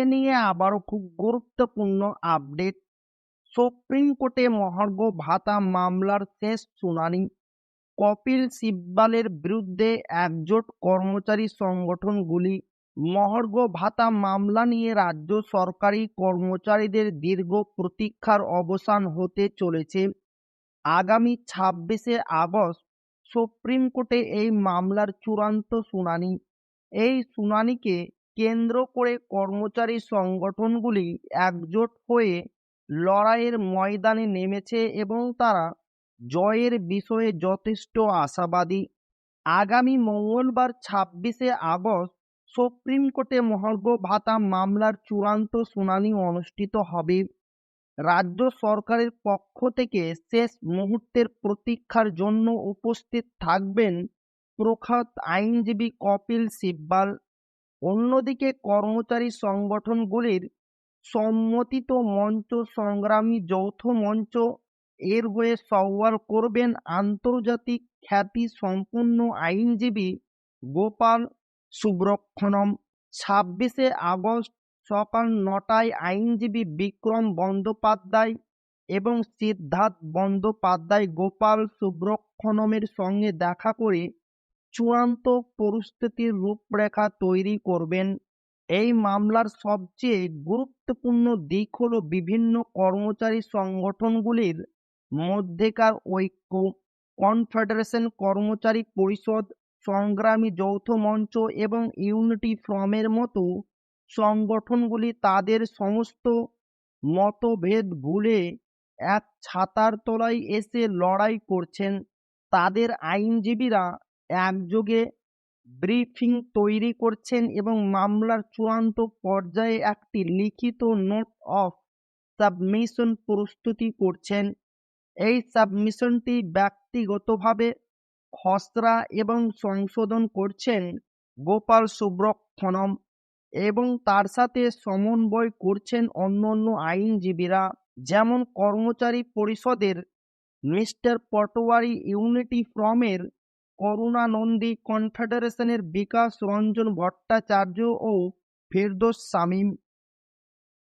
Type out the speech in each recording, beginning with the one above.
DA নিয়ে আবারও খুব গুরুত্বপূর্ণ আপডেট। সুপ্রিম কোর্টে মহার্ঘ ভাতা মামলার শেষ শুনানি। কপিল সিব্বালের বিরুদ্ধে একজোট কর্মচারী সংগঠনগুলি মহার্ঘ ভাতা মামলা নিয়ে রাজ্য সরকারি কর্মচারীদের দীর্ঘ প্রতীক্ষার অবসান হতে চলেছে। আগামী ছাব্বিশে আগস্ট সুপ্রিম কোর্টে এই মামলার চূড়ান্ত শুনানি। এই শুনানিকে কেন্দ্র করে কর্মচারী সংগঠনগুলি একজোট হয়ে লড়াইয়ের ময়দানে নেমেছে এবং তারা জয়ের বিষয়ে যথেষ্ট আশাবাদী। আগামী মঙ্গলবার ছাব্বিশে আগস্ট সুপ্রিম কোর্টে মহার্ঘ ভাতা মামলার চূড়ান্ত শুনানি অনুষ্ঠিত হবে। রাজ্য সরকারের পক্ষ থেকে শেষ মুহূর্তের প্রতীক্ষার জন্য উপস্থিত থাকবেন প্রখ্যাত আইনজীবী কপিল সিব্বাল। অন্যদিকে কর্মচারী সংগঠনগুলির সম্মতিত মঞ্চ সংগ্রামী যৌথ মঞ্চ এর হয়ে সওয়াল করবেন আন্তর্জাতিক খ্যাতি সম্পন্ন আইনজীবী গোপাল সুব্রক্ষণম। ছাব্বিশে আগস্ট সকাল নটায় আইনজীবী বিক্রম বন্দ্যোপাধ্যায় এবং সিদ্ধার্থ বন্দ্যোপাধ্যায় গোপাল সুব্রক্ষণমের সঙ্গে দেখা করে চূড়ান্ত পরিস্থিতির রূপরেখা তৈরি করবেন। এই মামলার সবচেয়ে গুরুত্বপূর্ণ দিক হল বিভিন্ন কর্মচারী সংগঠনগুলির মধ্যেকার ঐক্য। কনফেডারেশন কর্মচারী পরিষদ, সংগ্রামী যৌথ মঞ্চ এবং ইউনিটি ফ্রমের মতো সংগঠনগুলি তাদের সমস্ত মতভেদ ভুলে এক ছাতার তলায় এসে লড়াই করছেন। তাদের আইনজীবীরা একযোগে ব্রিফিং তৈরি করছেন এবং মামলার চূড়ান্ত পর্যায়ে একটি লিখিত নোট অফ সাবমিশন প্রস্তুতি করছেন। এই সাবমিশনটি ব্যক্তিগতভাবে খসড়া এবং সংশোধন করছেন গোপাল সুব্রক্ষণম এবং তার সাথে সমন্বয় করছেন অন্য অন্য আইনজীবীরা, যেমন কর্মচারী পরিষদের মিস্টার পটোয়ারি ইউনিটি ফ্রমের করুণানন্দী কনফেডারেশনের বিকাশ, রঞ্জন ভট্টাচার্য ও ফেরদোস শামীম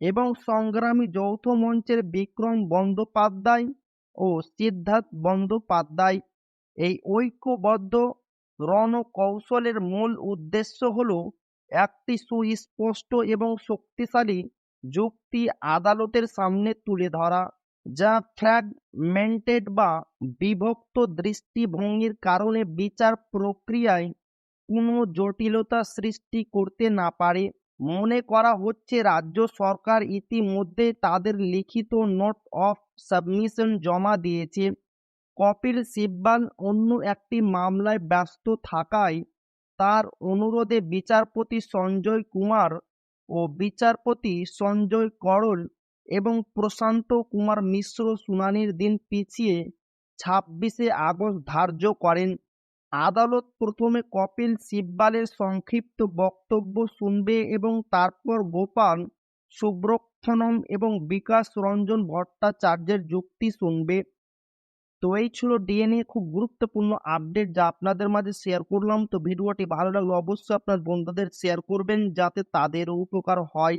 এবং সংগ্রামী যৌথ মঞ্চের বিক্রম বন্দ্যোপাধ্যায় ও সিদ্ধার্থ বন্দ্যোপাধ্যায়। এই ঐক্যবদ্ধ রণকৌশলের মূল উদ্দেশ্য হল একটি সুস্পষ্ট এবং শক্তিশালী যুক্তি আদালতের সামনে তুলে ধরা। যা ফ্র্যাগমেন্টেড বা বিভক্ত দৃষ্টিভঙ্গির কারণে বিচার প্রক্রিয়ায় কোনো জটিলতা সৃষ্টি করতে না পারে। মনে করা হচ্ছে, রাজ্য সরকার ইতিমধ্যে তাদের লিখিত নোট অফ সাবমিশন জমা দিয়েছে। কপিল সিব্বাল অন্য একটি মামলায় ব্যস্ত থাকায় তার অনুরোধে বিচারপতি সঞ্জয় কুমার ও বিচারপতি সঞ্জয় করল এবং প্রশান্ত কুমার মিশ্র শুনানির দিন পিছিয়ে ছাব্বিশে আগস্ট ধার্য করেন। আদালত প্রথমে কপিল সিব্বালের সংক্ষিপ্ত বক্তব্য শুনবে এবং তারপর গোপাল সুব্রক্ষণম এবং বিকাশ রঞ্জন ভট্টাচার্যের যুক্তি শুনবে। তো এই ছিল ডিএনএ, খুব গুরুত্বপূর্ণ আপডেট যা আপনাদের মাঝে শেয়ার করলাম। তো ভিডিওটি ভালো লাগলে অবশ্যই আপনার বন্ধুদের শেয়ার করবেন যাতে তাদেরও উপকার হয়।